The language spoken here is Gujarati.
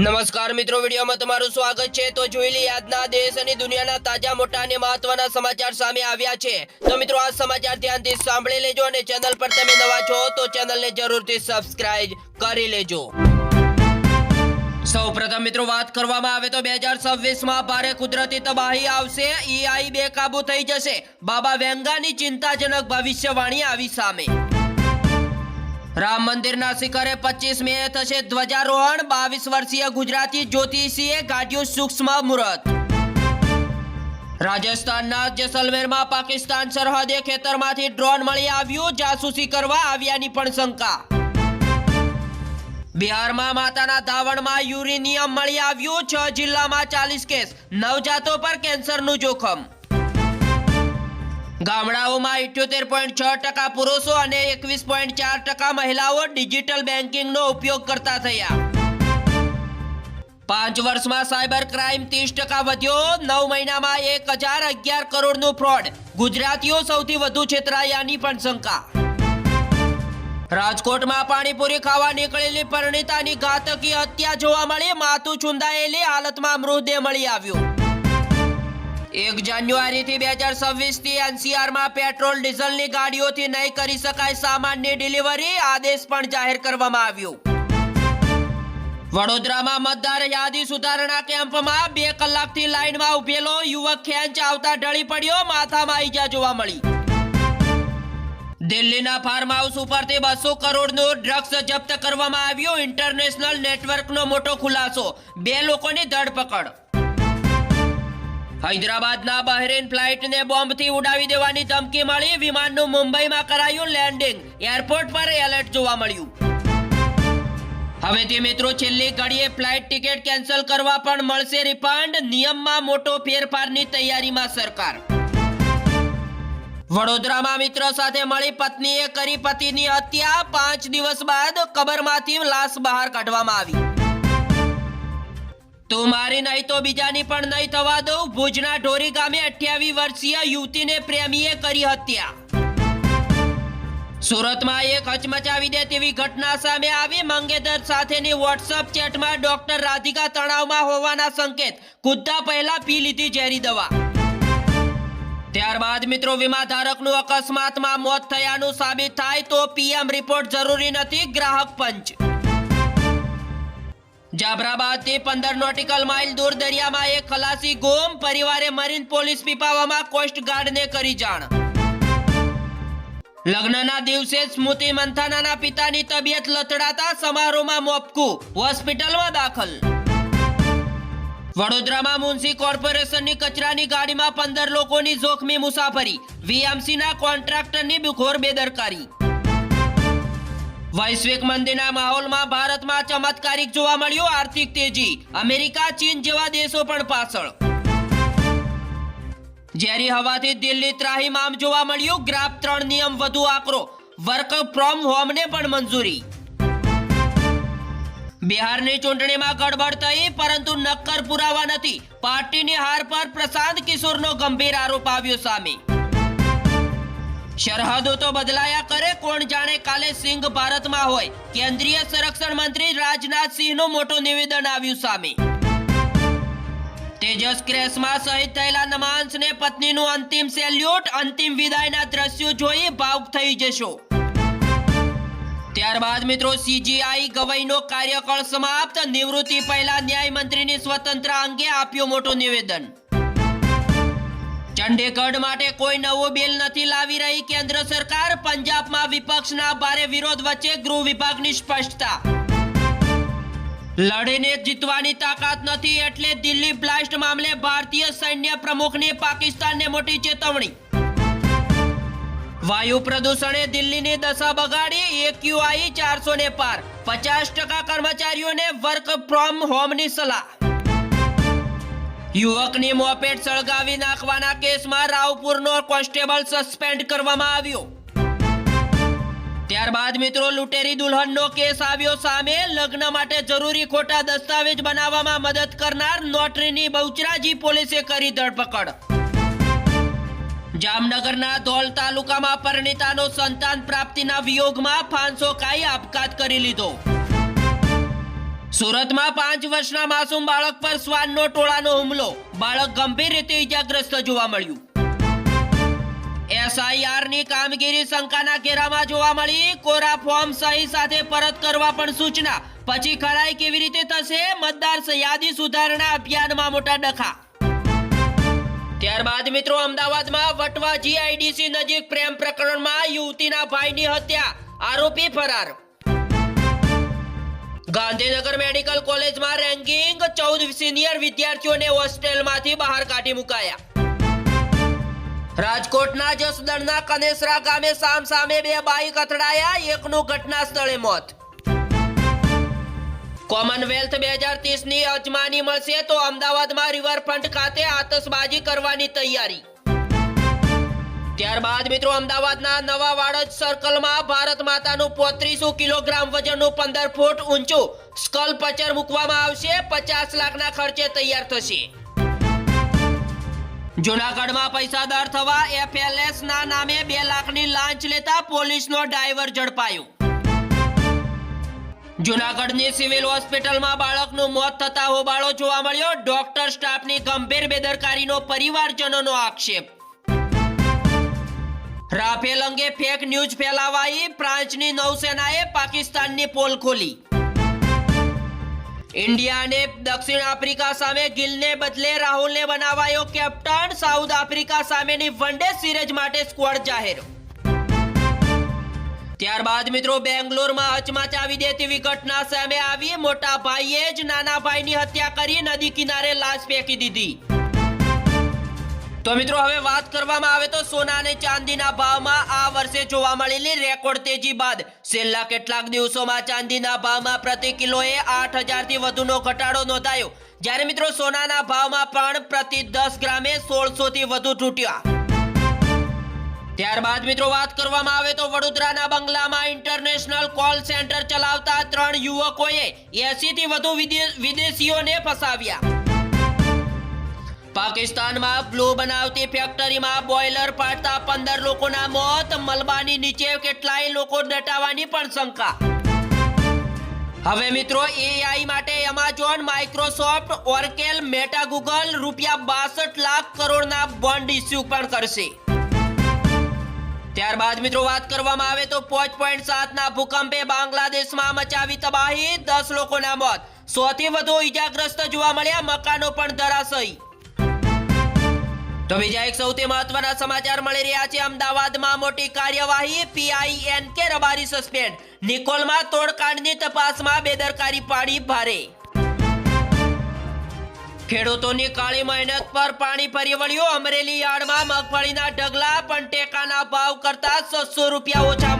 નમસ્કાર મિત્રો, વિડીયોમાં તમારું સ્વાગત છે. તો જોઈ લઈએ આજના દેશ અને દુનિયાના તાજા, મોટા અને મહત્વના સમાચાર સામે આવ્યા છે. તો મિત્રો, આ સમાચાર ધ્યાનથી સાંભળી લેજો અને ચેનલ પર તમે નવા છો તો ચેનલને જરૂરથી સબસ્ક્રાઇબ કરી લેજો. સૌ પ્રથમ મિત્રો, વાત કરવામાં આવે તો બે હજાર છવ્વીસમાં ભારે કુદરતી તબાહી આવશે. ઈઆઈ બેકાબુ થઈ જશે. બાબા વેંગાની ચિંતાજનક ભવિષ્યવાણી આવી સામે. રામ મંદિરના શિખરે પચીસ મે થશે ધ્વજારોહણ. બાવીસ વર્ષીય ગુજરાતી જ્યોતિષીએ કાઢ્યું સૂક્ષ્મ મુહૂર્ત. રાજસ્થાનના જેસલમેરમાં પાકિસ્તાન સરહદે ખેતરમાંથી ડ્રોન મળી આવ્યું. જાસૂસી કરવા આવ્યાની પણ શંકા. બિહારમાં માતાના ધાવણમાં યુરેનિયમ મળી આવ્યું. છ જિલ્લામાં ચાલીસ કેસ. નવજાતો પર કેન્સરનું જોખમ. ગામડાઓમાં ઇઠ્યોતેર પોઈન્ટ છ ટકા પુરુષો અને એકવીસ પોઈન્ટ ચાર ટકા મહિલાઓ ડિજિટલ બેન્કિંગનો ઉપયોગ કરતા થયા. પાંચ વર્ષમાં સાયબર ક્રાઇમ ત્રીસ ટકા વધ્યો. નવ મહિનામાં એક હજાર અગિયાર કરોડનું ફ્રોડ. ગુજરાતીઓ સૌથી વધુ છેતરાયાની પણ શંકા. રાજકોટમાં પાણીપુરી ખાવા નીકળેલી પરિણીતાની ઘાતકી હત્યા જોવા મળી. માથું છુંદાયેલી હાલતમાં મૃતદેહ મળી આવ્યો. એક જાન્યુઆરીથી બે હજાર છવ્વીસથી એનસીઆરમાં પેટ્રોલ, ડીઝલની ગાડીઓથી નહીં કરી શકાય સામાનની ડિલિવરી આદેશ પણ જાહેર કરવામાં આવ્યો. વડોદરામાં મતદાર યાદી સુધારણા કેમ્પમાં બે કલાકથી લાઇનમાં ઉભેલો યુવક ખેંચ આવતા ઢળી પડ્યો, માથામાં ઈજા જોવા મળી. દિલ્હીના ફાર્મ હાઉસ ઉપરથી બસો કરોડનું ડ્રગ્સ જપ્ત કરવામાં આવ્યું, ઇન્ટરનેશનલ નેટવર્કનો મોટો ખુલાસો, બે લોકોની ધરપકડ. હૈદરાબાદના બહરેન ફ્લાઇટને બોમ્બથી ઉડાવી દેવાની ધમકી મળી. વિમાનનું મુંબઈમાં કરાયું લેન્ડિંગ. એરપોર્ટ પર એલર્ટ જોવા મળ્યું. હવેથી મિત્રો, છેલ્લી ઘડીએ ફ્લાઇટ ટિકિટ કેન્સલ કરવા પણ મળશે રિફંડ. નિયમમાં મોટો ફેરફારની તૈયારીમાં સરકાર. વડોદરામાં મિત્ર સાથે મળી પત્નીએ કરી પતિની હત્યા. પાંચ દિવસ બાદ કબરમાંથી લાશ બહાર કાઢવામાં આવી. તું મારી નહીં તો બીજાની પણ નહીં થવા દઉં. ભુજના ઢોરી ગામે અઠ્યાવીસ વર્ષીય યુવતીને પ્રેમીએ કરી હત્યા. સુરતમાં એક હચમચાવી દે તેવી ઘટના સામે આવી. મંગેતર સાથેની વોટ્સઅપ ચેટમાં ડોક્ટર રાધિકા તણાવમાં હોવાના સંકેત. કૂદતા પહેલા પી લીધી ઝેરી દવા. ત્યારબાદ મિત્રો વીમા ધારકનું અકસ્માતમાં મોત થયાનું સાબિત થાય તો પીએમ રિપોર્ટ જરૂરી નથી. ગ્રાહક પંચ. જાફરાબાદથી પંદર નોટિકલ માઇલ દૂર દરિયામાં એક ખલાસી ગોમ પરિવારે મરીન પોલીસ પીપાવામાં કોસ્ટગાર્ડને કરી જાણ. લગ્નના દિવસે સ્મૃતિ મંથાનાના પિતાની તબિયત લથડાતા સમારોહમાં મોપકું, હોસ્પિટલમાં દાખલ. વડોદરામાં મુન્સી કોર્પોરેશનની કચરાની ગાડીમાં પંદર લોકોની જોખમી મુસાફરી, વીએમસીના કોન્ટ્રાક્ટરની બુખોર બેદરકારી. વૈશ્વિક મંદીના માહોલમાં ભારતમાં ચમત્કારિક જોવા મળ્યું આર્થિક તેજી. અમેરિકા, ચીન જેવા દેશો પણ પાછળ. ઝેરી હવાથી દિલ્હી ત્રાહીમામ જોવા મળ્યું. ગ્રાફ ત્રણ નિયમ વધુ આકરો. વર્ક ફ્રોમ હોમને પણ મંજૂરી. બિહારની ચૂંટણીમાં ગડબડ થઈ, પરંતુ નક્કર પુરાવા નથી. પાર્ટીની હાર પર પ્રશાંત કિશોરનો ગંભીર આરોપ આવ્યો સામે. સરહદો તો બદલાયા કરે, કોણ જાણે કાલે સિંહ ભારતમાં હોય. કેન્દ્રીય સંરક્ષણ મંત્રી રાજનાથ સિંહનું મોટું નિવેદન આવ્યું સામે. તેજસ ક્રેશમાં શહીદ થયેલા નમાંશને પત્નીનું અંતિમ સેલ્યુટ, અંતિમ વિદાયના દ્રશ્યો જોઈ ભાવુક થઈ જશો. ત્યારબાદ મિત્રો સીજીઆઈ ગવઈનો કાર્યકાળ સમાપ્ત. નિવૃત્તિ પહેલા ન્યાય મંત્રીની સ્વતંત્ર અંગે આપ્યો મોટું નિવેદન. ચંડીગઢ માટે કોઈ નવો બિલ નથી લાવી રહી કેન્દ્ર સરકાર. પંજાબમાં વિપક્ષના ભારે વિરોધ વચ્ચે ગૃહ વિભાગની સ્પષ્ટતા. લડીને જીતવાની તાકાત નથી એટલે દિલ્હી બ્લાસ્ટ મામલે ભારતીય સૈન્ય પ્રમુખની પાકિસ્તાનને મોટી ચેતવણી. વાયુ પ્રદૂષણે દિલ્હીની દશા બગાડી, એક્યુઆઈ ચારસો ને પાર. પચાસ ટકા કર્મચારીઓને વર્ક ફ્રોમ હોમની સલાહ. યુવકની મોપેટ સળગાવી નાખવાના કેસમાં રાવપુરનો કોન્સ્ટેબલ સસ્પેન્ડ કરવામાં આવ્યો. ત્યારબાદ મિત્રો લૂંટેરી દુલ્હનનો કેસ આવ્યો સામે. લગ્ન માટે જરૂરી ખોટા દસ્તાવેજ બનાવવામાં મદદ કરનાર નોટરીની બહુચરાજી પોલીસે કરી ધરપકડ. જામનગરના ધોલ તાલુકામાં પરિણીતાનો સંતાન પ્રાપ્તિના વિયોગમાં ફાંસો ખાઈ આપઘાત કરી લીધો. સુરતમાં પાંચ વર્ષના માસૂમ બાળક પર શ્વાનનો ટોળાનો હુમલો. બાળક ગંભીર રીતે ઈજાગ્રસ્ત જોવા મળ્યું. એસઆઈઆરની કામગીરી શંકાના ઘેરામાં જોવા મળી. કોરા ફોર્મ સહી સાથે પરત કરવા પણ સૂચના. પછી ખરાઈ કેવી રીતે થશે? મતદાર યાદી સુધારણા અભિયાનમાં મોટા ડખા. ત્યારબાદ મિત્રો, અમદાવાદમાં વટવા જીઆઈડીસી નજીક પ્રેમ પ્રકરણમાં યુવતીના ભાઈની હત્યા. આરોપી ફરાર. ગાંધીનગર મેડિકલ કોલેજમાં રેન્કિંગ ચૌદ સિનિયર વિદ્યાર્થીઓને હોસ્ટેલમાંથી બહાર કાઢી મુકાયા. રાજકોટના જસદણના કનેસરા ગામે સામ સામે બે બાઈક અથડાયા, એકનું ઘટના સ્થળે મોત. કોમનવેલ્થ બે હજાર ત્રીસની અજમાની મળશે તો અમદાવાદમાં રિવરફ્રન્ટ ખાતે આતશબાજી કરવાની તૈયારી. ત્યારબાદ મિત્રો અમદાવાદના નવા વાડજ સર્કલમાં ભારત માતાનું પોત્રીસો કિલોગ્રામ વજનનું પંદર ફૂટ ઊંચું સ્કલ પચર મૂકવામાં આવશે. પચાસ લાખના ખર્ચે તૈયાર થશે. જુનાગઢમાં પૈસાદાર થવા એફએલએસ ના નામે બે લાખની લાંચ લેતા પોલીસનો ડ્રાઈવર ઝડપાયો. જુનાગઢની સિવિલ હોસ્પિટલમાં બાળકનું મોત થતા હોબાળો જોવા મળ્યો. ડોક્ટર સ્ટાફની ગંભીર બેદરકારીનો પરિવારજનોનો આક્ષેપ. રાફેલ અંગે ફેક ન્યૂઝ ફેલાવાઈ ફ્રાન્સની નૌસેનાએ પાકિસ્તાનની પોલ ખોલી. ઇન્ડિયાને દક્ષિણ આફ્રિકા સામે ગિલને બદલે રાહુલને બનાવાયો કેપ્ટન. સાઉથ આફ્રિકા સામેની વનડે સિરીઝ માટે સ્ક્વોડ જાહેર. ત્યારબાદ મિત્રો બેંગ્લોરમાં હચમચાવી દે તેવી ઘટના સામે આવી મોટા ભાઈએ જ નાના ભાઈની હત્યા કરી નદી કિનારે લાશ ફેંકી દીધી. તો મિત્રો, હવે વાત કરવામાં આવે તો સોના અને ચાંદીના ભાવમાં આ વર્ષે જોવા મળેલી રેકોર્ડ તેજી બાદ છેલ્લા કેટલાક દિવસોમાં ચાંદીના ભાવમાં પ્રતિ કિલોએ આઠ હજારથી વધુનો ઘટાડો નોંધાયો. જ્યારે મિત્રો, સોનાના ભાવમાં પણ પ્રતિ દસ ગ્રામે સોળસો થી વધુ તૂટ્યા. ત્યારબાદ મિત્રો, વાત કરવામાં આવે તો વડોદરાના બંગલામાં ઇન્ટરનેશનલ કોલ સેન્ટર ચલાવતા ત્રણ યુવકોએ એસી થી વધુ વિદેશીઓને ફસાવ્યા. પાકિસ્તાનમાં બ્લુ બનાવતી ફેક્ટરીમાં બોઇલર પાડતા પંદર લોકોના મોત, મલબાની નીચે કેટલાય લોકો દટાવાની પણ શંકા. હવે મિત્રો એઆઈ માટે Amazon Microsoft Oracle Meta Google રૂપિયા બાસઠ લાખ કરોડના બોન્ડ ઇસ્યુ પણ કરશે. ત્યારબાદ મિત્રો વાત કરવામાં આવે તો પાંચ પોઈન્ટ સાતના ભૂકંપે બાંગ્લાદેશમાં મચાવી તબાહી, દસ લોકોના મોત. સૌથી વધુ ઈજાગ્રસ્ત જોવા મળ્યા, મકાનો પણ ધરાશયી. તો બીજા એક સૌથી મહત્વના સમાચાર મળી રહ્યા છે. અમદાવાદમાં મોટી કાર્યવાહી પીઆઈએન કે રબારી સસ્પેન્ડ નિકોલમાં તોડકાંડની તપાસમાં બેદરકારી પાડી ભારે. ખેડૂતોની કાળી મહેનત પર પાણી ફરી વળ્યું. અમરેલી યાર્ડમાં મગફળીના ઢગલા પણ ટેકાના ભાવ કરતા છસો રૂપિયા ઓછા